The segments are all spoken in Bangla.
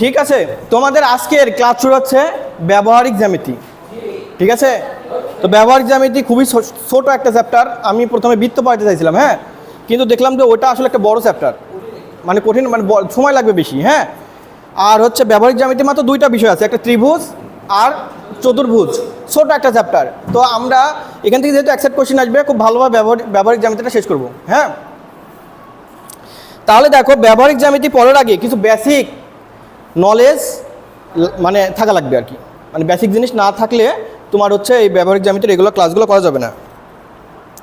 ঠিক আছে? তোমাদের আজকের ক্লাস শুরু হচ্ছে ব্যবহারিক জ্যামিতি। ঠিক আছে? তো ব্যবহারিক জ্যামিতি খুবই ছোট একটা চ্যাপ্টার আমি প্রথমে বৃত্ত পড়াতে চাইছিলাম হ্যাঁ? কিন্তু দেখলাম যে ওটা আসলে একটা বড় চ্যাপ্টার মানে কঠিন মানে সময় লাগবে বেশি হ্যাঁ? আর হচ্ছে ব্যবহারিক জ্যামিতি মাত্র দুইটা বিষয় আছে, একটা ত্রিভুজ আর চতুর্ভুজ। ছোট একটা চ্যাপ্টার তো আমরা এখান থেকে যেহেতু অ্যাকসেপ্ট কোশ্চিন আসবে, খুব ভালোভাবে ব্যবহারিক জ্যামিতিটা শেষ করব হ্যাঁ? তাহলে দেখো, ব্যবহারিক জ্যামিতি পড়ার আগে কিছু বেসিক নলেজ মানে থাকা লাগবে আর কি। মানে বেসিক জিনিস না থাকলে তোমার হচ্ছে এই ব্যবহারিক জ্যামিতির এগুলো ক্লাসগুলো করা যাবে না।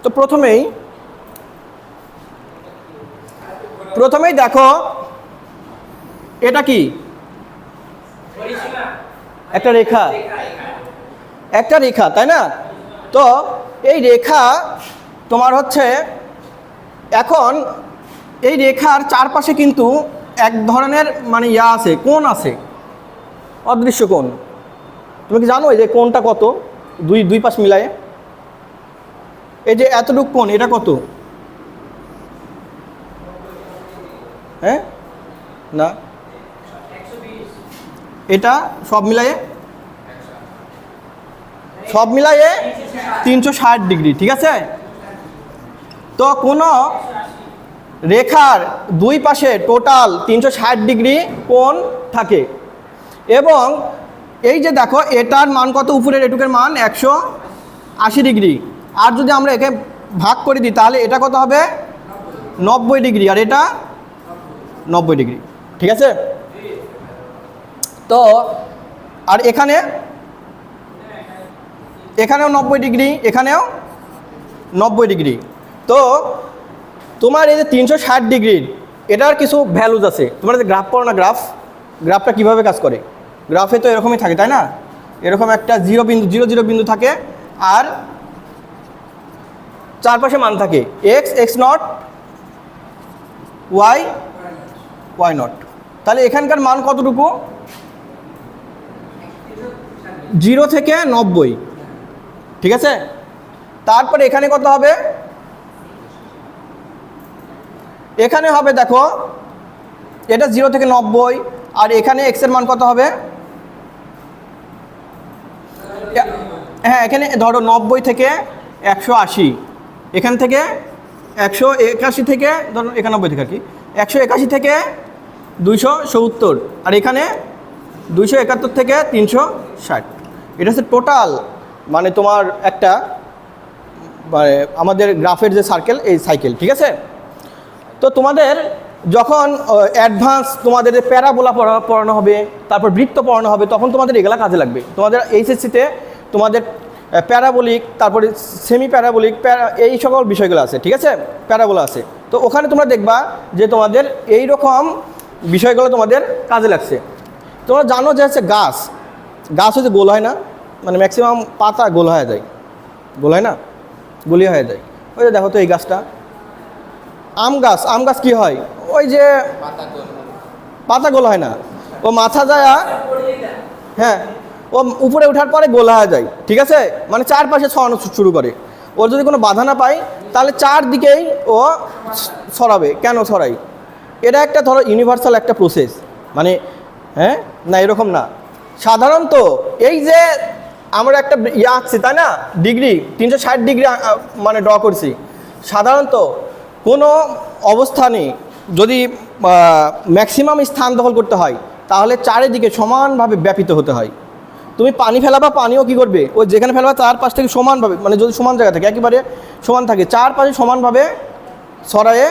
তো প্রথমেই প্রথমেই দেখো, এটা কি? একটা রেখা। একটা রেখা, তাই না? তো এই রেখা তোমার হচ্ছে, এখন এই রেখার চারপাশে কিন্তু এক ধরনের মানে ইয়া আছে কোন আছে? অদৃশ্য কোন তুমি কি জানো যে কোনটা কত? দুই দুই পাশ মিলায়ে। এই যে এতটুকু কোন এটা কত? হ্যাঁ? না? এটা সব মিলায়ে? সব মিলায়ে তিনশো ষাট ডিগ্রি, ঠিক আছে? তো কোনো রেখার দুই পাশে টোটাল তিনশো ষাট ডিগ্রি কোণ থাকে। এবং এই যে দেখো, এটার মান কত? উপরের এটুকের মান একশো আশি ডিগ্রি। আর যদি আমরা একে ভাগ করে দিই, তাহলে এটা কত হবে? নব্বই ডিগ্রি। আর এটা নব্বই ডিগ্রি। ঠিক আছে? তো, আর এখানে, এখানেও নব্বই ডিগ্রি, এখানেও নব্বই ডিগ্রি। তো তোমার এই যে তিনশো ষাট ডিগ্রির, এটার কিছু ভ্যালুজ আছে। তোমার যে গ্রাফ পড়ো না গ্রাফ গ্রাফটা কীভাবে কাজ করে? গ্রাফে তো এরকমই থাকে, তাই না? এরকম একটা জিরো বিন্দু জিরো জিরো বিন্দু থাকে, আর চারপাশে মান থাকে। X x naught y y naught তাহলে এখানকার মান কতটুকু? জিরো থেকে নব্বই। ঠিক আছে? তারপরে এখানে কত হবে? এখানে হবে দেখো, এটা জিরো থেকে নব্বই, আর এখানে এক্সের মান কত হবে? হ্যাঁ এখানে ধরো নব্বই থেকে একশো আশি। এখান থেকে একশো একাশি থেকে, ধরো একানব্বই থেকে আর কি, একশো একাশি থেকে দুইশো সত্তর, আর এখানে দুইশো একাত্তর থেকে তিনশো ষাট। এটা হচ্ছে টোটাল মানে তোমার একটা মানে আমাদের গ্রাফের যে সার্কেল এই সাইকেল ঠিক আছে? তো তোমাদের যখন অ্যাডভান্স তোমাদের প্যারাবোলা পড়া, পড়ানো হবে, তারপর বৃত্ত পড়ানো হবে, তখন তোমাদের এগুলা কাজে লাগবে। তোমাদের এইচএসসিতে তোমাদের প্যারাবোলিক তারপরে সেমি প্যারাবোলিক প্যারা, এই সকল বিষয়গুলো আছে, ঠিক আছে? প্যারাবোলা আছে। তো ওখানে তোমরা দেখবা যে তোমাদের এই রকম বিষয়গুলো তোমাদের কাজে লাগছে। তোমরা জানো যে হচ্ছে গাছ। গাছ হচ্ছে গোল হয় না মানে ম্যাক্সিমাম পাতা গোল হয়ে যায়। গোল হয় না? গলি হয়ে যায়। ওই যে দেখো তো এই গাছটা। আম গাছ আম গাছ কি হয়? ওই যে পাতা গোল হয় না। ও মাথা যায় হ্যাঁ ও উপরে ওঠার পরে গোলা হয়ে যায়, ঠিক আছে? মানে চারপাশে ছড়ানো শুরু করে। ওর যদি কোনো বাধা না পায় তাহলে চারদিকেই ও ছড়াবে। কেন ছড়াই এটা একটা ধরো ইউনিভার্সাল একটা প্রসেস মানে হ্যাঁ? না, এরকম না। সাধারণত এই যে আমরা একটা ইয়ে আঁকছি, তাই না? ডিগ্রি, তিনশো ষাট ডিগ্রি মানে ড্র করছি। সাধারণত কোনো অবস্থানে যদি ম্যাক্সিমাম স্থান দখল করতে হয়, তাহলে চারিদিকে সমানভাবে ব্যাপিত হতে হয়। তুমি পানি ফেলাবা, পানিও কি করবে? ওই যেখানে ফেলাবা চার পাশ থেকে সমানভাবে মানে যদি সমান জায়গা থাকে, একেবারে সমান থাকে, চারপাশে সমানভাবে ছড়ায়ে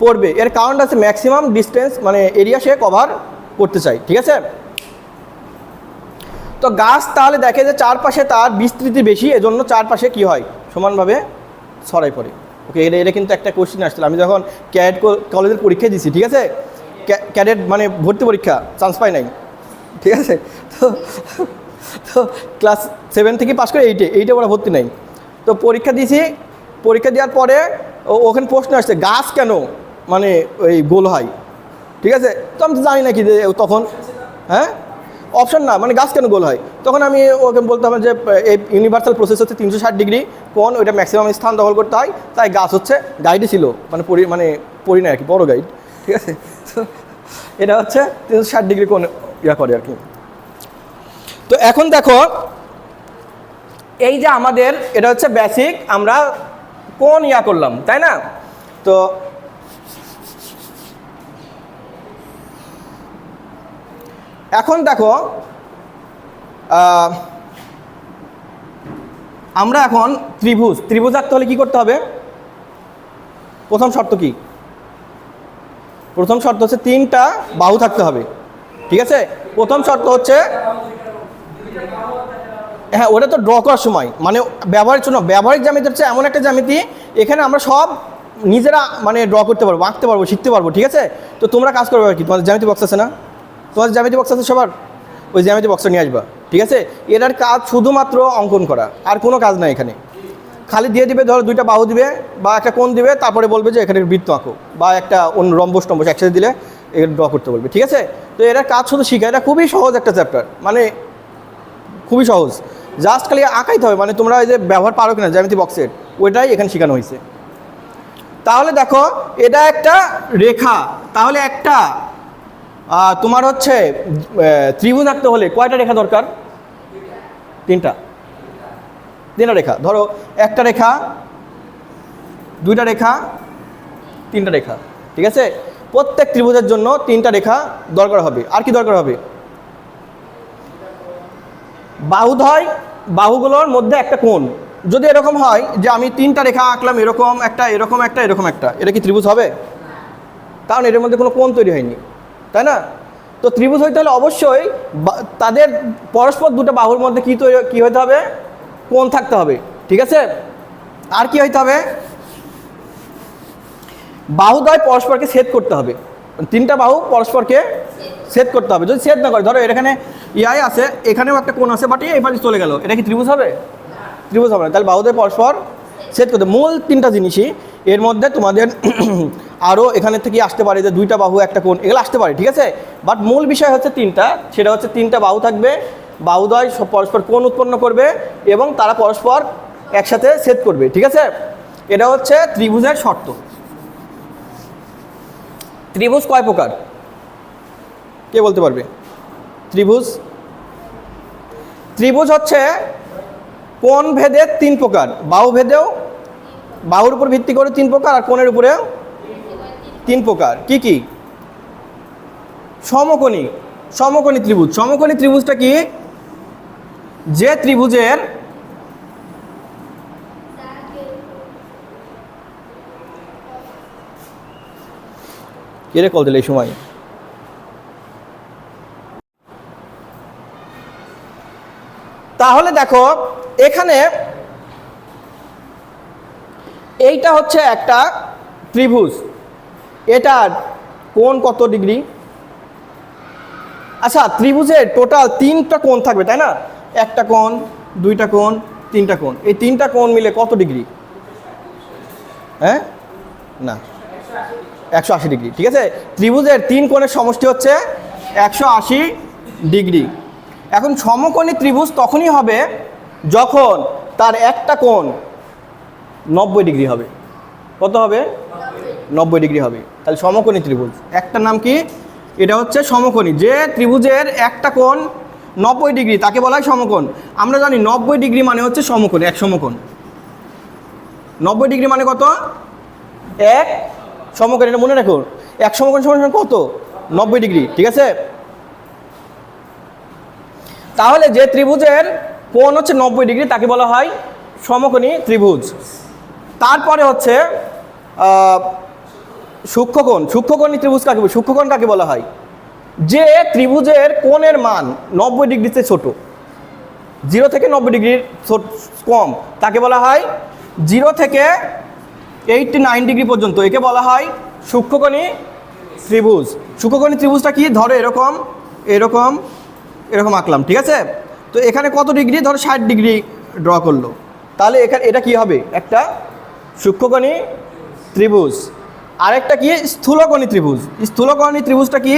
পড়বে। এর কারণটা আছে ম্যাক্সিমাম ডিস্টেন্স মানে এরিয়া সে কভার করতে চাই ঠিক আছে? তো গাছ তাহলে দেখে যে চারপাশে তার বিস্তৃতি বেশি, এজন্য চারপাশে কি হয়? সমানভাবে ছড়াই পড়ে। ওকে এটা এটা কিন্তু একটা কোশ্চিন আসছিল। আমি যখন ক্যাডেট কলেজের পরীক্ষা দিছি, ঠিক আছে? ক্যাডেট মানে ভর্তি পরীক্ষা চান্স পাই নাই। ঠিক আছে? তো তো ক্লাস সেভেন থেকে পাস করে এইটে এইটে ওরা ভর্তি নাই। তো পরীক্ষা দিয়েছি পরীক্ষা দেওয়ার পরে ওখানে প্রশ্ন আসছে, গাছ কেন? মানে ওই গোল হয়। ঠিক আছে? তো আমি জানি না কি তখন হ্যাঁ? অপশন না মানে গাছ কেন গোল হয়? তখন আমি ওকে বলতে হবে যে, এই ইউনিভার্সাল প্রসেস হচ্ছে তিনশো ষাট ডিগ্রি কোন ওইটা ম্যাক্সিমাম স্থান দখল করতে হয়। তাই গাছ হচ্ছে গাইডই ছিল মানে পরি মানে পড়ি না আর কি, বড় গাইড ঠিক আছে? এটা হচ্ছে তিনশো ষাট ডিগ্রি কোন ইয়া করে আর কি। তো এখন দেখো, এই যে আমাদের, এটা হচ্ছে বেসিক আমরা কোন ইয়া করলাম, তাই না? তো এখন দেখো আমরা এখন ত্রিভুজ ত্রিভুজ আঁকতে হলে কি করতে হবে? প্রথম শর্ত কি? প্রথম শর্ত হচ্ছে তিনটা বাহু থাকতে হবে, ঠিক আছে? প্রথম শর্ত হচ্ছে হ্যাঁ ওটা তো ড্র করার সময় মানে ব্যবহারিক জন্য ব্যবহারিক জ্যামিতি হচ্ছে এমন একটা জ্যামিতি, এখানে আমরা সব নিজেরা মানে ড্র করতে পারব, আঁকতে পারব, শিখতে পারব, ঠিক আছে? তো তোমরা কাজ করবে আর কি, তোমাদের জ্যামিতি বক্স আছে না? তোমাদের জ্যামিতি বক্স আছে সবার? ওই জ্যামিতি বক্সটা নিয়ে আসবা, ঠিক আছে? এটার কাজ শুধুমাত্র অঙ্কন করা, আর কোনো কাজ নাই এখানে। খালি দিয়ে দিবে, ধরো দুইটা বাহু দিবে, বা একটা কোণ দিবে, তারপরে বলবে যে এখানে বৃত্ত আঁকো, বা একটা অন্য রম্বস টম্বস একসাথে দিলে এটা ড্র করতে বলবে, ঠিক আছে? তো এটার কাজ শুধু শিখা, এটা খুবই সহজ একটা চ্যাপ্টার মানে খুবই সহজ। জাস্ট খালি আঁকাইতে হবে মানে তোমরা ওই যে ব্যবহার পারো কিনা জ্যামিতি বক্সের ওইটাই এখানে শেখানো হয়েছে। তাহলে দেখো, এটা একটা রেখা, তাহলে একটা তোমার হচ্ছে ত্রিভুজ আঁকতে হলে কয়টা রেখা দরকার? তিনটা। তিনটা রেখা। ধরো, একটা রেখা, দুইটা রেখা, তিনটা রেখা। ঠিক আছে? প্রত্যেক ত্রিভুজের জন্য তিনটা রেখা দরকার হবে। আর কি দরকার হবে? বাহুধয় বাহুগুলোর মধ্যে একটা কোণ। যদি এরকম হয় যে আমি তিনটা রেখা আঁকলাম এরকম একটা এরকম একটা এরকম একটা, এটা কি ত্রিভুজ হবে? কারণ এর মধ্যে কোনো কোণ তৈরি হয়নি। তাই না? তো ত্রিভুজ হইতে হলে অবশ্যই তাদের পরস্পর দুটো বাহুর মধ্যে কী তৈরি, কী হতে হবে? কোণ থাকতে হবে, ঠিক আছে? আর কি হইতে হবে? বাহুদ্বয় পরস্পরকে ছেদ করতে হবে। তিনটা বাহু পরস্পরকে ছেদ করতে হবে। যদি ছেদ না করে, ধরো এখানে ইয়াই আছে, এখানেও একটা কোণ আছে বাট এই পাশে চলে গেল। এটা কি ত্রিভুজ হবে? ত্রিভুজ হবে না। তাহলে বাহুদ্বয় পরস্পর ছেদ করতে। মূল তিনটা জিনিসই, এর মধ্যে তোমাদের আরও এখানে থেকে আসতে পারে যে দুইটা বাহু, একটা কোণ, এগুলো আসতে পারে, ঠিক আছে? বাট মূল বিষয় হচ্ছে তিনটা, সেটা হচ্ছে তিনটা বাহু থাকবে। বাহুদ্বয় সব পরস্পর কোণ উৎপন্ন করবে এবং তারা পরস্পর একসাথে ছেদ করবে, ঠিক আছে? এটা হচ্ছে ত্রিভুজের শর্ত। ত্রিভুজ কয় প্রকার? কে বলতে পারবে? ত্রিভুজ? ত্রিভুজ হচ্ছে কোন ভেদে তিন প্রকার? বাহু ভেদেও, বাহুর উপর ভিত্তি করে তিন প্রকার, আর কোণের উপরেও তিন প্রকার। কি কি? সমকোণী সমকোণী ত্রিভুজ। সমকোণী ত্রিভুজটা কি? যে ত্রিভুজের কেড়ে কল দিলে এই সময়? তাহলে দেখো এখানে এইটা হচ্ছে একটা ত্রিভুজ। এটার কোণ কত ডিগ্রি? আচ্ছা ত্রিভুজের টোটাল তিনটা কোণ থাকবে, তাই না? একটা কোণ, দুইটা কোণ, তিনটা কোণ। এই তিনটা কোণ মিলে কত ডিগ্রি? হ্যাঁ? না। একশো আশি ডিগ্রি, ঠিক আছে? ত্রিভুজের তিন কোণের সমষ্টি হচ্ছে একশো আশি ডিগ্রি। এখন সমকোণী ত্রিভুজ তখনই হবে যখন তার একটা কোণ নব্বই ডিগ্রি হবে, কত হবে? নব্বই ডিগ্রি হবে। তাহলে সমকোণী ত্রিভুজ। একটা নাম কি? এটা হচ্ছে সমকোণী। যে ত্রিভুজের একটা কোণ নব্বই ডিগ্রি, তাকে বলা হয় সমকোণ। আমরা জানি নব্বই ডিগ্রি মানে হচ্ছে সমকোণ, এক সমকোণ। নব্বই ডিগ্রি মানে কত? এক সমকোণ, এটা মনে রাখো এক সমকোণ সমান কত? নব্বই ডিগ্রি, ঠিক আছে? তাহলে যে ত্রিভুজের কোণ হচ্ছে নব্বই ডিগ্রি, তাকে বলা হয় সমকোণী ত্রিভুজ। তারপরে হচ্ছে সূক্ষ্মকোণ। সূক্ষ্মকোণী ত্রিভুজ কাকে? সূক্ষ্মকোণ কাকে বলা হয়? যে ত্রিভুজের কোণের মান নব্বই ডিগ্রিতে ছোট, জিরো থেকে নব্বই ডিগ্রির কম, তাকে বলা হয় জিরো থেকে এইটটি নাইন ডিগ্রি পর্যন্ত, একে বলা হয় সূক্ষ্মকোণী ত্রিভুজ। সূক্ষ্মকোণী ত্রিভুজটা কি? ধরো এরকম এরকম এরকম আঁকলাম, ঠিক আছে? তো এখানে কত ডিগ্রি? ধরো ষাট ডিগ্রি ড্র করল। তাহলে এখানে এটা কি হবে? একটা সূক্ষ্মকণী ত্রিভুজ। আরেকটা কি? স্থূলকোণী ত্রিভুজ। স্থূলকোণী ত্রিভুজটা কি?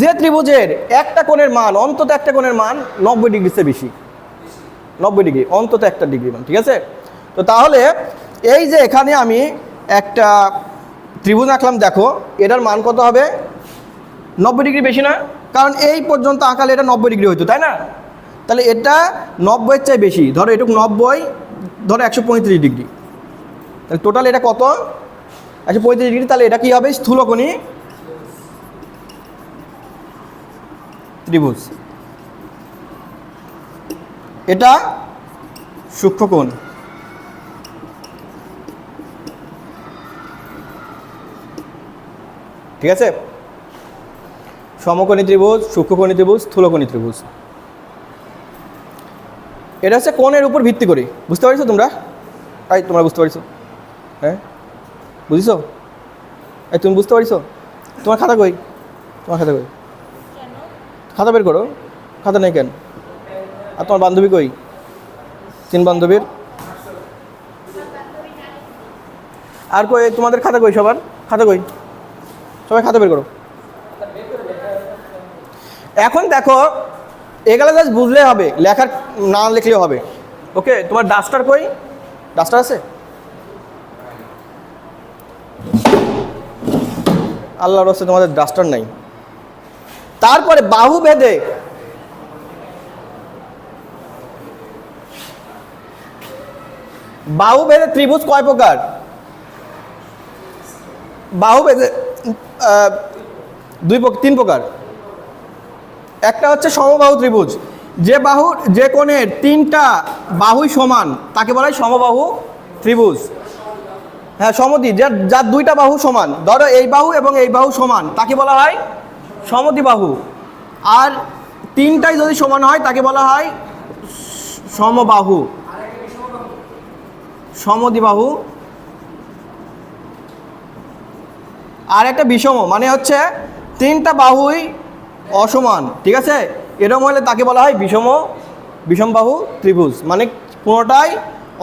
যে ত্রিভুজের একটা কোণের মান, অন্তত একটা কোণের মান নব্বই ডিগ্রির চেয়ে বেশি। নব্বই ডিগ্রি, অন্তত একটা ডিগ্রি মান, ঠিক আছে? তো তাহলে এই যে এখানে আমি একটা ত্রিভুজ আঁকলাম, দেখো, এটার মান কত হবে? নব্বই ডিগ্রি বেশি না, কারণ এই পর্যন্ত আঁকালে এটা নব্বই ডিগ্রি হতো তাই না? তাহলে এটা নব্বইয়ের চাই বেশি। ধরো এটুকু নব্বই, ধরো একশো পঁয়ত্রিশ ডিগ্রি। তাহলে টোটাল এটা কত? একশো পঁয়ত্রিশ ডিগ্রি, তাহলে এটা কী হবে? স্থূলকোণী ত্রিভুজ। এটা সূক্ষ্মকোণ। ঠিক আছে? সমকোণী ত্রিভুজ, সূক্ষ্মকোণী ত্রিভুজ, স্থূলকোণী ত্রিভুজ। এটা হচ্ছে কোণের উপর ভিত্তি করে। বুঝতে পারছ তোমরা? এই, তোমরা বুঝতে পারছ? হ্যাঁ? বুঝিছো? এই, তুমি বুঝতে পারছ? তোমার খাতা কই? তোমার খাতা কই? খাতা বের করো। খাতা নেই কেন? আর তোমার বান্ধবী কই? তিন বান্ধবীর? আর কই, তোমাদের খাতা কই সবার? খাতা কই? সবাই খাতা বের করো। এখন দেখো এগুলো জাস্ট বুঝলে হবে লেখার না লিখলেও হবে। ওকে তোমার ডাস্টার কই? ডাস্টার আছে? আল্লাহর রসে তোমাদের ডাস্টার নাই। তারপরে বাহু ভেদে বাহু ভেদে ত্রিভুজ কয় প্রকার? বাহু ভেদে দুই তিন প্রকার। একটা হচ্ছে সমবাহু ত্রিভুজ। যে বাহু, যে কোণের তিনটা বাহুই সমান, তাকে বলা হয় সমবাহু ত্রিভুজ। হ্যাঁ সমতি যার যার দুইটা বাহু সমান, ধরো এই বাহু এবং এই বাহু সমান, তাকে বলা হয় সমতিবাহু আর তিনটাই যদি সমান হয়, তাকে বলা হয় সমবাহু। সমদ্বিবাহু আর একটা বিষম মানে হচ্ছে তিনটা বাহুই অসমান, ঠিক আছে? এরকম হলে তাকে বলা হয় বিষম বিষমবাহু ত্রিভুজ। মানে কোনোটাই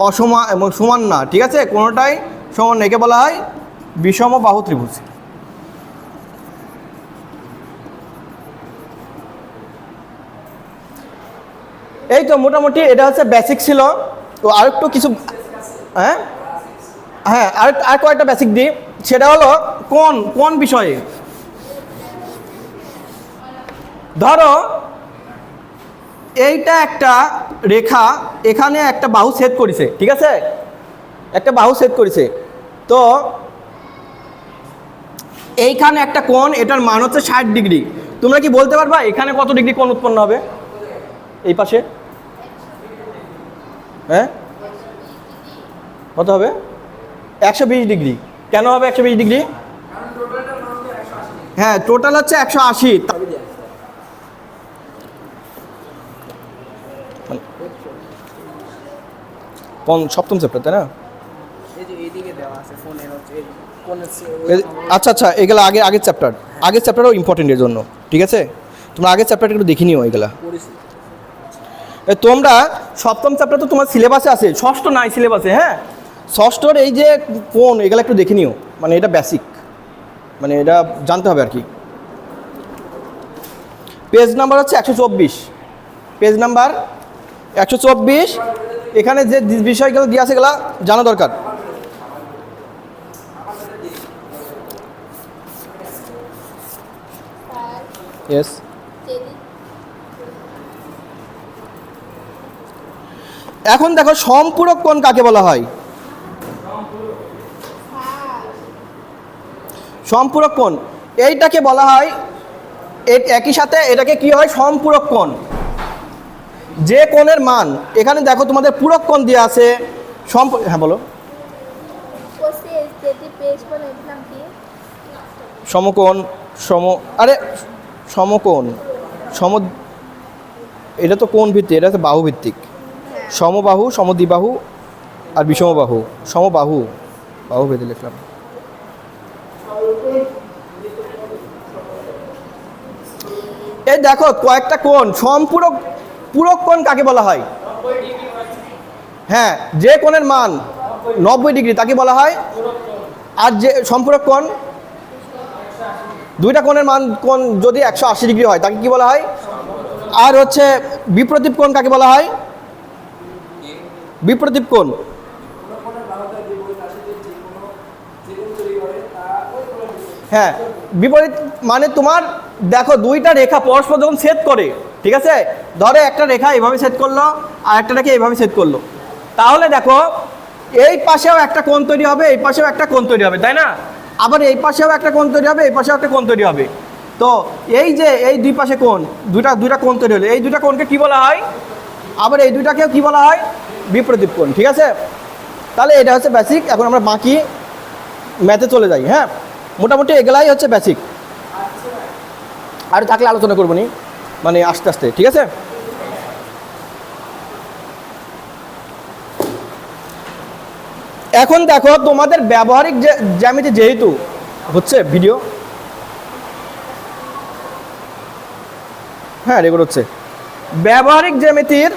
অসমান এবং সমান না, ঠিক আছে? কোনোটাই সমান একে বলা হয় বিষম বাহু ত্রিভুজ। এই তো মোটামুটি এটা হচ্ছে বেসিক ছিল। তো আর একটু কিছু হ্যাঁ? হ্যাঁ আর আর কয়েকটা বেসিক দিই। সেটা হলো কোন কোন বিষয়ে? ধরো, এইটা একটা রেখা, এখানে একটা বাহু ছেদ করেছে, ঠিক আছে? একটা বাহু ছেদ করেছে। তো, এইখানে একটা কোণ, এটার মান হচ্ছে ষাট ডিগ্রি। তোমরা কি বলতে পারবা, এখানে কত ডিগ্রি কোণ উৎপন্ন হবে? এই পাশে। হ্যাঁ? কত হবে? একশো বিশ ডিগ্রি। কেন হবে একশো বিশ ডিগ্রি? হ্যাঁ টোটাল হচ্ছে একশো আশি। সপ্তম চ্যাপ্টার তাই না? আচ্ছা আচ্ছা এগুলো আগে আগের চ্যাপ্টার। আগের চ্যাপ্টারও ইম্পর্টেন্ট এর জন্য ঠিক আছে? তোমরা আগের চ্যাপ্টারটা একটু দেখে নিও এগুলা। তোমরা সপ্তম চ্যাপ্টার তো তোমার সিলেবাসে আছে ষষ্ঠ নাই সিলেবাসে হ্যাঁ? ষষ্ঠর এই যে কোন এগুলো একটু দেখে নিও মানে এটা বেসিক মানে এটা জানতে হবে আর কি। পেজ নাম্বার হচ্ছে একশো চব্বিশ। পেজ নাম্বার একশো চব্বিশ এখানে যে বিষয়গুলো দিয়ে আছে এগুলো জানা দরকার। এখন দেখো সম্পূরক কোণ কাকে বলা হয়? সম্পূরক কোণ। এইটাকে বলা হয় একই সাথে এটাকে কি হয়? সম্পূরক কোণ। যে কোণের মান, এখানে দেখো তোমাদের পূরক কোণ দিয়ে আছে, সম্প হ্যাঁ বলো? সমকোণ, সম, আরে, সমকোণ, সম, এটা তো কোণ ভিত্তিক, এটা হচ্ছে বাহু ভিত্তিক সমবাহু, সমদ্বিবাহু আর বিষমবাহু, সমবাহু, বাহু ভেদে লিখলাম এই দেখো কয়েকটা কোণ, সম্পূরক পূরক কোণ কাকে বলা হয়? হ্যাঁ যে কোণের মান নব্বই ডিগ্রি তাকে বলা হয়। আর যে সম্পূরক কোণ, দুইটা কোণের মান কোণ যদি একশো আশি ডিগ্রি হয়, তাকে কি বলা হয়? আর হচ্ছে বিপ্রতীপ কোণ কাকে বলা হয়? বিপ্রতীপ কোণ। হ্যাঁ বিপরীত মানে তোমার, দেখো দুইটা রেখা পরস্পর যখন সেট করে, ঠিক আছে? ধরো একটা রেখা এভাবে সেট করল, আর একটা রেখা এইভাবে সেট করল। তাহলে দেখো, এই পাশেও একটা কোণ তৈরি হবে, এই পাশেও একটা কোণ তৈরি হবে, তাই না? আবার এই পাশেও একটা কোণ তৈরি হবে, এই পাশেও একটা কোণ তৈরি হবে। তো এই যে এই দুই পাশে কোণ দুটা দুইটা কোণ তৈরি হলো। এই দুটা কোণকে কি বলা হয়? আবার এই দুটাকেও কি বলা হয়? বিপ্রদীপ কোণ, ঠিক আছে? তাহলে এটা হচ্ছে বেসিক এখন আমরা বাকি ম্যাথে চলে যাই হ্যাঁ? মোটামুটি এগুলাই হচ্ছে বেসিক আর থাকলে আলোচনা করব নি মানে আস্তে আস্তে, ঠিক আছে? এখন দেখো তোমাদের ব্যবহারিক জ্যামিতি যেহেতু হচ্ছে ভিডিও হ্যাঁ রেকর্ড হচ্ছে। ব্যবহারিক জ্যামিতির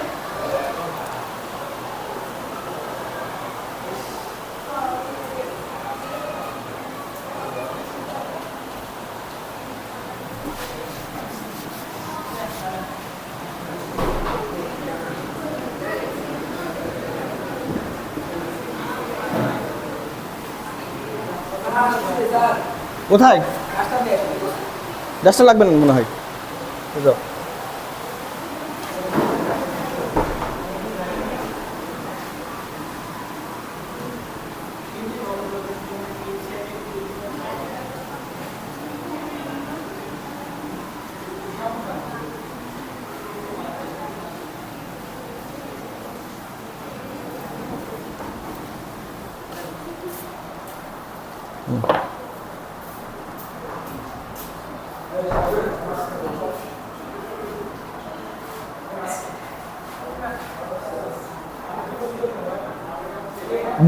কোথায়? ডাস্টার লাগবে না মনে হয়। এই যাও।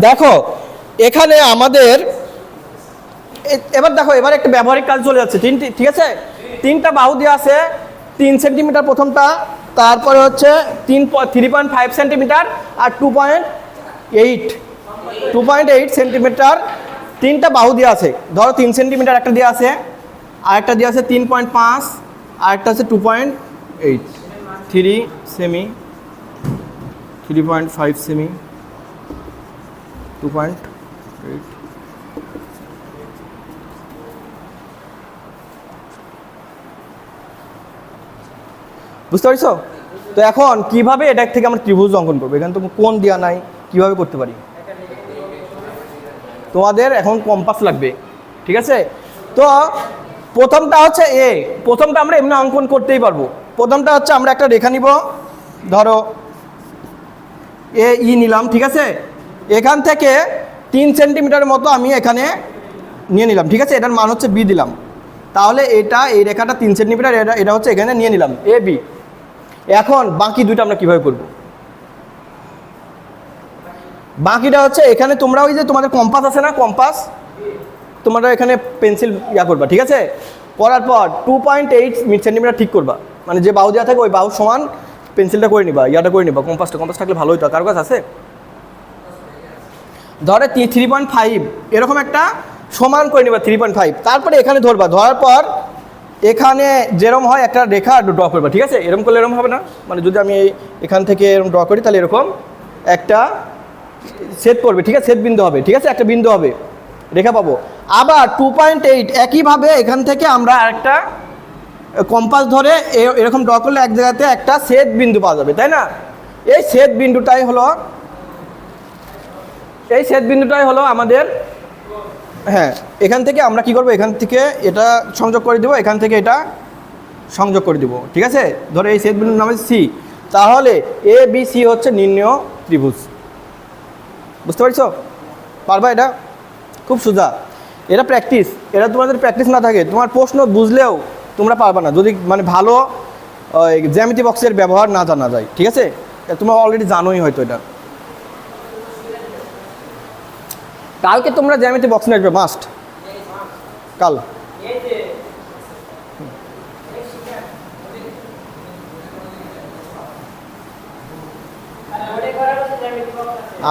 দেখো, এখানে আমাদের এবার দেখো, এবার একটা ব্যবহারিক কাজ চলে যাচ্ছে। তিনটি, ঠিক আছে? তিনটা বাহু দেওয়া আছে, তিন সেন্টিমিটার প্রথমটা, তারপরে হচ্ছে তিন থ্রি পয়েন্ট ফাইভ সেন্টিমিটার আর two point eight two point eight centimetre তিনটা বাহু দেওয়া আছে। ধরো, তিন সেন্টিমিটার একটা দেওয়া আছে আর একটা দেওয়া আছে তিন পয়েন্ট পাঁচ আর একটা আছে two point eight three semi three point five semi two point eight বুঝতে পারছ? তো এখন কীভাবে এটা থেকে আমরা ত্রিভুজ অঙ্কন করব? এখানে তো কোন দেওয়া নাই, কীভাবে করতে পারি? তোমাদের এখন কম্পাস লাগবে, ঠিক আছে? তো প্রথমটা হচ্ছে এ প্রথমটা আমরা এমনি অঙ্কন করতেই পারব। প্রথমটা হচ্ছে আমরা একটা রেখা নিব, ধরো এ ই নিলাম, ঠিক আছে? এখান থেকে তিন সেন্টিমিটার মতো আমি এখানে নিয়ে নিলাম, ঠিক আছে? এটার মান হচ্ছে বি দিলাম। তাহলে এটা, এই রেখাটা তিন সেন্টিমিটার, এটা এটা হচ্ছে এখানে নিয়ে নিলাম এ বি এখন বাকি দুটো আমরা কীভাবে করব? বাকিটা হচ্ছে এখানে তোমরা ওই যে তোমাদের কম্পাস আছে না কম্পাস তোমরা এখানে পেন্সিল ইয়া করবা, ঠিক আছে? করার পর টু পয়েন্ট এইট সেন্টিমিটার ঠিক করবা। মানে যে বাহু দেওয়া থাকে, ওই বাহু সমান পেন্সিলটা করে নিবা, ইয়াটা করে নিবা। কম্পাসটা কম্পাস থাকলে ভালো হইতো। কারও কাছে আছে? ধরে থ্রি পয়েন্ট ফাইভ এরকম একটা সমান করে নিবা থ্রি পয়েন্ট ফাইভ তারপরে এখানে ধরবা, ধরার পর এখানে যেরকম হয় একটা রেখা ড্র করবা, ঠিক আছে? এরকম করলে এরকম হবে না? মানে যদি আমি এখান থেকে এরকম ড্র করি, তাহলে এরকম একটা সেট করবে ঠিক আছে? সেট বিন্দু হবে, ঠিক আছে? একটা বিন্দু হবে, রেখা পাবো। আবার টু পয়েন্ট এইট একইভাবে এখান থেকে আমরা আরেকটা কম্পাস ধরে এরকম ড্র করলে এক জায়গাতে একটা সেট বিন্দু পাওয়া যাবে, তাই না? এই সেট বিন্দুটাই হলো এই সেট বিন্দুটাই হলো আমাদের হ্যাঁ এখান থেকে আমরা কি করব? এখান থেকে এটা সংযোগ করে দেবো, এখান থেকে এটা সংযোগ করে দেবো। ঠিক আছে? ধরো এই সেট বিন্দুর নাম হচ্ছে সি। তাহলে এ, বি, সি হচ্ছে নির্ণয় ত্রিভুজ। বুঝতে পারছ? পারবা এটা? খুব সোজা। এটা প্র্যাকটিস এটা তোমাদের প্র্যাকটিস না থাকে, তোমার প্রশ্ন বুঝলেও তোমরা পারবা না। যদি মানে ভালো জ্যামিতি বক্সের ব্যবহার না জানা যায়। ঠিক আছে? তোমরা অলরেডি জানোই হয়তো এটা। কালকে তোমরা জ্যামিতি বক্স নিয়ে আসবে মাস্ট কাল।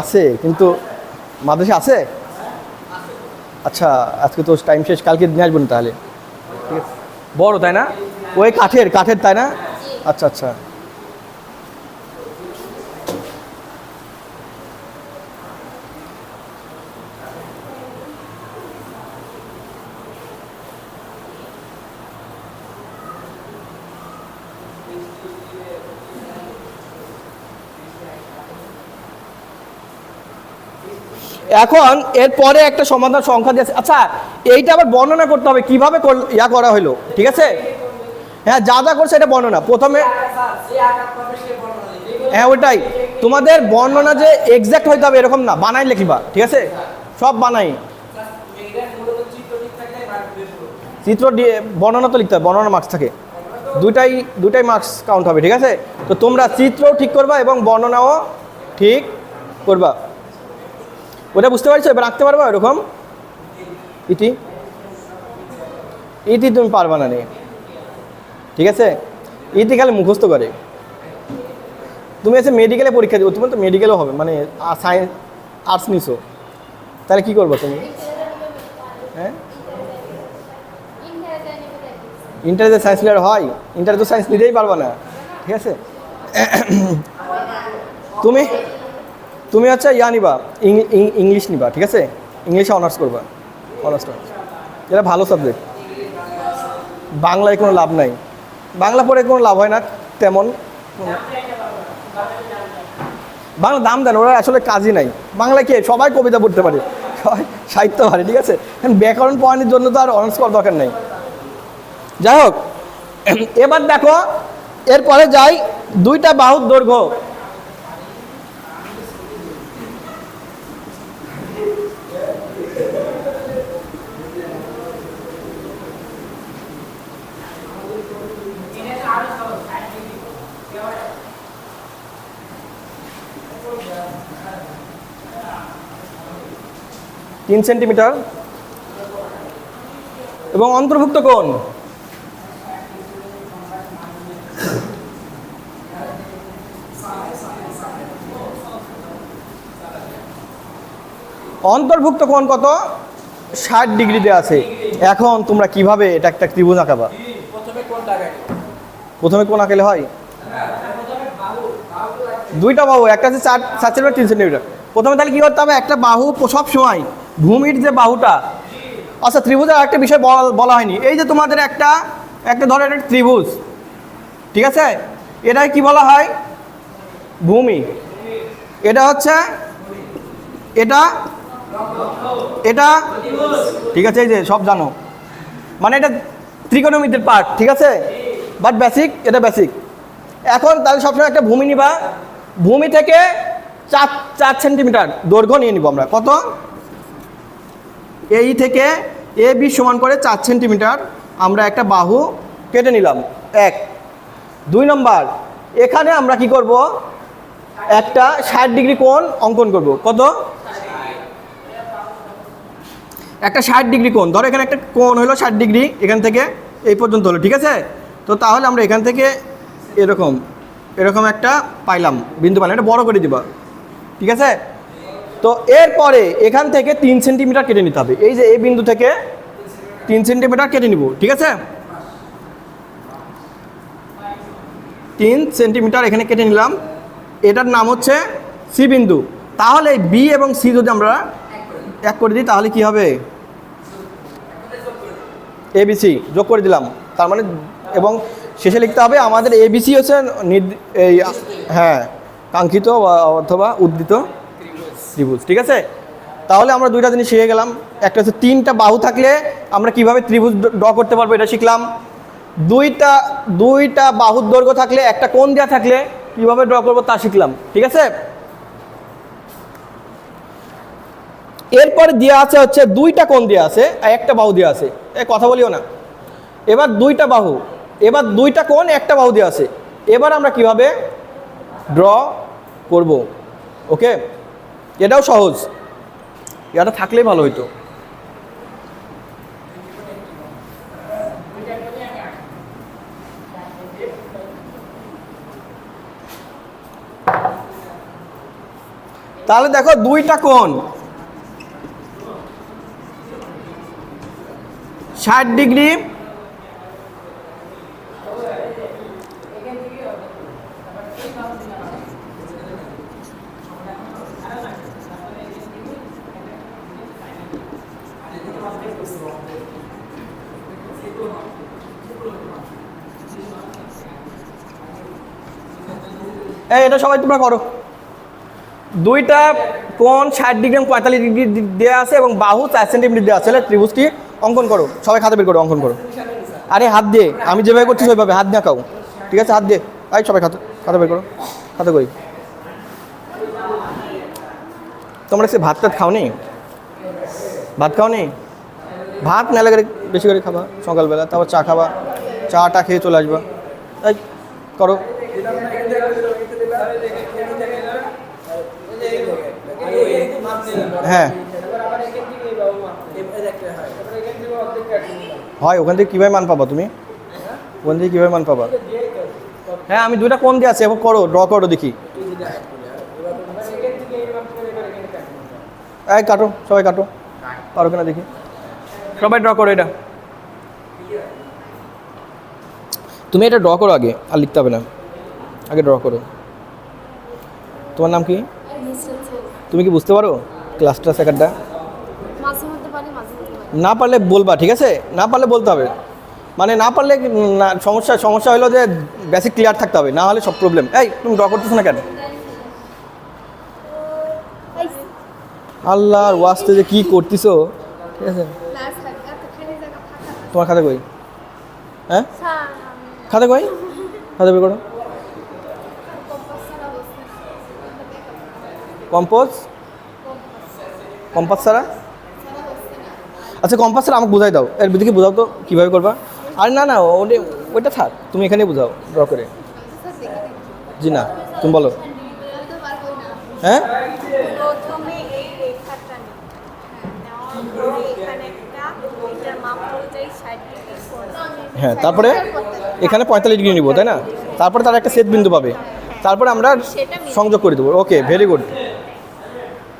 আছে, কিন্তু মাদ্রাসা আছে? আচ্ছা আজকে তো টাইম শেষ, কালকে নিয়ে আসবেন তাহলে। ঠিক বড়, তাই না? ওই কাঠের কাঠের, তাই না? আচ্ছা আচ্ছা। এখন এরপরে একটা সমাধান সংখ্যা দিয়েছে। আচ্ছা এইটা আবার বর্ণনা করতে হবে কীভাবে ইয়া করা হলো ঠিক আছে? হ্যাঁ যা যা করছে এটা বর্ণনা। প্রথমে হ্যাঁ ওটাই। তোমাদের বর্ণনা যে এক্সাক্ট হইতে হবে এরকম না বানাই লিখিবা ঠিক আছে? সব বানাই। চিত্র দিয়ে বর্ণনা তো লিখতে হবে বর্ণনা মার্কস থাকে। দুটাই দুটাই মার্কস কাউন্ট হবে ঠিক আছে? তো তোমরা চিত্রও ঠিক করবা এবং বর্ণনাও ঠিক করবা। ওটা বুঝতে পারছ? এবার আঁকতে পারবা এরকম ইতি ইতি তুমি পারবা না নে ঠিক আছে? ইতি খালি মুখস্থ করে। তুমি এসে মেডিকেলে পরীক্ষা দিও তুমি তো মেডিকেলও হবে মানে সায়েন্স আর্টস নিছো। তাহলে কী করব তুমি? হ্যাঁ? ইন্টারে সায়েন্স লিয়ার হয়? ইন্টারে তো সায়েন্স নিতেই পারবা না। ঠিক আছে? তুমি তুমি হচ্ছে ইয়া নিবা ইংলিশ নিবা, ঠিক আছে? ইংলিশে অনার্স করবা অনার্স এটা ভালো সাবজেক্ট বাংলায় কোনো লাভ নাই। বাংলা পড়ে কোনো লাভ হয় না, তেমন। বাংলা দাম দেন, ওরা আসলে কাজই নাই। বাংলা কে? সবাই কবিতা পড়তে পারে। সবাই সাহিত্য পারে, ঠিক আছে? ব্যাকরণ পড়ানোর জন্য তো আর অনার্স করার দরকার নেই। যাই হোক, এবার দেখো, এরপরে যাই দুইটা বাহুর দৈর্ঘ্য। তিন সেন্টিমিটার। এবং অন্তর্ভুক্ত কোণ? অন্তর্ভুক্ত কোণ কত? ষাট ডিগ্রিতে আছে। এখন তোমরা কীভাবে এটা একটা ত্রিভুজ আঁকাবা? প্রথমে কোন আঁকালে হয়? দুইটা বাহু, একটা আছে চার চার সেন্টিমিটার তিন সেন্টিমিটার। প্রথমে তাহলে কী করতে হবে? একটা বাহু সব সময় ভূমির যে বাহুটা আচ্ছা ত্রিভুজের একটা বিষয় বল- বলা হয়নি। এই যে তোমাদের একটা একটা ধরো একটা ত্রিভুজ, ঠিক আছে? এটাই কি বলা হয়? ভূমি। এটা হচ্ছে, এটা এটা, ঠিক আছে, এই যে সব জানো। মানে এটা ত্রিকোণমিতির পার্ট ঠিক আছে? বাট বেসিক এটা বেসিক এখন তাহলে সবসময় একটা ভূমি নিবা। ভূমি থেকে চার চার সেন্টিমিটার দৈর্ঘ্য নিয়ে নিব আমরা। কত? এই থেকে এ বি সমান করে চার সেন্টিমিটার আমরা একটা বাহু কেটে নিলাম। এক। দুই নম্বর, এখানে আমরা কি করব? একটা ষাট ডিগ্রি কোণ অঙ্কন করব। কত? একটা ষাট ডিগ্রি কোণ। ধরো এখানে একটা কোণ হলো ষাট ডিগ্রি, এখান থেকে এই পর্যন্ত হলো, ঠিক আছে? তো তাহলে আমরা এখান থেকে এরকম এরকম একটা পাইলাম, বিন্দু পাইলাম, এটা বড় করে দিবা, ঠিক আছে? তো এরপরে এখান থেকে তিন সেন্টিমিটার কেটে নিতে হবে। এই যে এই বিন্দু থেকে তিন সেন্টিমিটার কেটে নিব, ঠিক আছে? তিন সেন্টিমিটার এখানে কেটে নিলাম। এটার নাম হচ্ছে সি বিন্দু। তাহলে বি এবং সি যদি আমরা এক করে দিই, তাহলে কি হবে? এবিসি যোগ করে দিলাম। তার মানে এবং শেষে লিখতে হবে, আমাদের এবিসি হচ্ছে এই হ্যাঁ কাঙ্ক্ষিত অথবা উদ্দিত। ত্রিভুজ, ঠিক আছে? তাহলে আমরা দুইটা জিনিস শিখে গেলাম। একটা হচ্ছে তিনটা বাহু থাকলে আমরা কীভাবে ত্রিভুজ ড্র করতে পারব এটা শিখলাম। দুইটা দুইটা বাহুর দৈর্ঘ্য থাকলে, একটা কোণ দেওয়া থাকলে কীভাবে ড্র করব তা শিখলাম, ঠিক আছে? এরপরে দেওয়া আছে হচ্ছে দুইটা কোণ দেওয়া আছে, আর একটা বাহু দেওয়া আছে। এ, কথা বলিও না। এবার দুইটা বাহু, এবার দুইটা কোণ, একটা বাহু দেওয়া আছে। এবার আমরা কীভাবে ড্র করব, ওকে? এটাও সহজ। এটা থাকলেই ভালো হইতো। তাহলে দেখো দুইটা কোণ। ষাট ডিগ্রি এটা সবাই তোমরা করো। দুইটা কোণ ষাট ডিগ্রি এবং পঁয়তাল্লিশ ডিগ্রি দেওয়া আছে এবং বাহু চার সেন্টিমিটার দেওয়া আছে। ত্রিভুজটি অঙ্কন করো। সবাই খাতা বের করো, অঙ্কন করো। আরে হাত দিয়ে, আমি যেভাবে করছি সেভাবে, হাত দিয়ে খাও ঠিক আছে? হাত দিয়ে। আই সবাই খাতা খাতা বের করো। খাতা করি। তোমরা সে ভাত টাত খাও নি ভাত খাও নি ভাত না লাগে বেশি করে খাবা, সকালবেলা। তারপর চা খাবা চাটা খেয়ে চলে আসবা। এই, করো। হ্যাঁ। হয়, ওখান থেকে কীভাবে মান পাবা তুমি? ওখান থেকে কীভাবে মান পাবা? হ্যাঁ আমি দুইটা কোন দিয়ে আছে এবার করো ড্র করো দেখি। এই, কাটো, সবাই কাটো। পারো কিনা দেখি। সবাই ড্র করো এটা। তুমি এটা ড্র করো আগে, আর লিখতে হবে না। আগে ড্র করো। তোমার নাম কি? তুমি কি বুঝতে পারো মধ্যে পারি না পারলে বলবা ঠিক আছে? না পারলে বলতে হবে। মানে না পারলে না সমস্যা সমস্যা হলো যে বেসিক ক্লিয়ার থাকতে হবে না হলে সব প্রবলেম এই তুমি ড্র করতেছো না কেন? আল্লাহর ওয়াস্তে যে কী করতেছো ঠিক আছে? ক্লাস ফাঁকা। তোমার খাতা কই? হ্যাঁ? খাতা কই? খাতা বের করো কম্পাস ছাড়া বসতে কম্পোজ? কম্পাস ছাড়া? আচ্ছা কম্পাস ছাড়া আমাকে বোঝাই দাও। এর দিকে বোঝাও তো কীভাবে করবা? আরে না না ওটা ওইটা থাক তুমি এখানেই বোঝাও ড্র করে। জি না তুমি বলো। হ্যাঁ? এখানে কোণ হ্যাঁ তারপরে এখানে পঁয়তাল্লিশ ডিগ্রি নিব তাই না? তারপরে তার একটা সেট বিন্দু পাবে। তারপরে আমরা সংযোগ করে দেবো। ওকে ভেরি গুড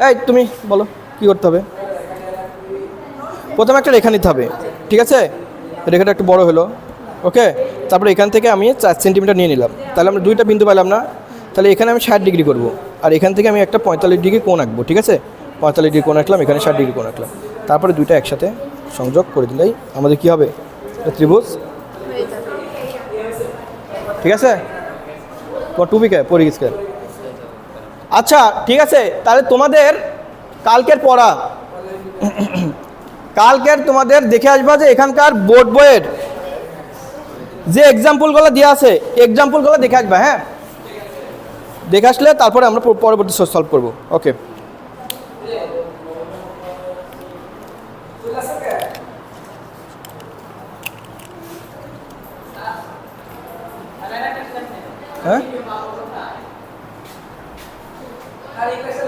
এই, তুমি বলো, কি করতে হবে? প্রথমে একটা রেখা নিতে হবে, ঠিক আছে? রেখাটা একটু বড় হলো, ওকে? তারপরে এখান থেকে আমি চার সেন্টিমিটার নিয়ে নিলাম। তাহলে আমরা দুইটা বিন্দু পেলাম না, তাহলে এখানে আমি ষাট ডিগ্রি করব। আর এখান থেকে আমি একটা পঁয়তাল্লিশ ডিগ্রি কোণ আঁকবো, ঠিক আছে? পঁয়তাল্লিশ ডিগ্রি কোণ আঁকলাম, এখানে ষাট ডিগ্রি কোণ আঁকলাম। তারপরে দুইটা একসাথে সংযোগ করে দিলেই আমাদের কি হবে? ত্রিভুজ। ঠিক আছে? তোমার টুপি কে পরিগিস কে। আচ্ছা ঠিক আছে, তাহলে তোমাদের কালকের পড়া। কালকের তোমাদের দেখে আসবা যে এখানকার বোর্ড বইয়ের যে এক্সাম্পলগুলো দেওয়া আছে এক্সাম্পলগুলো দেখে আসবা হ্যাঁ? দেখে আসলে তারপরে আমরা পরবর্তী সলভ করব। ওকে হ্যাঁ? Allora,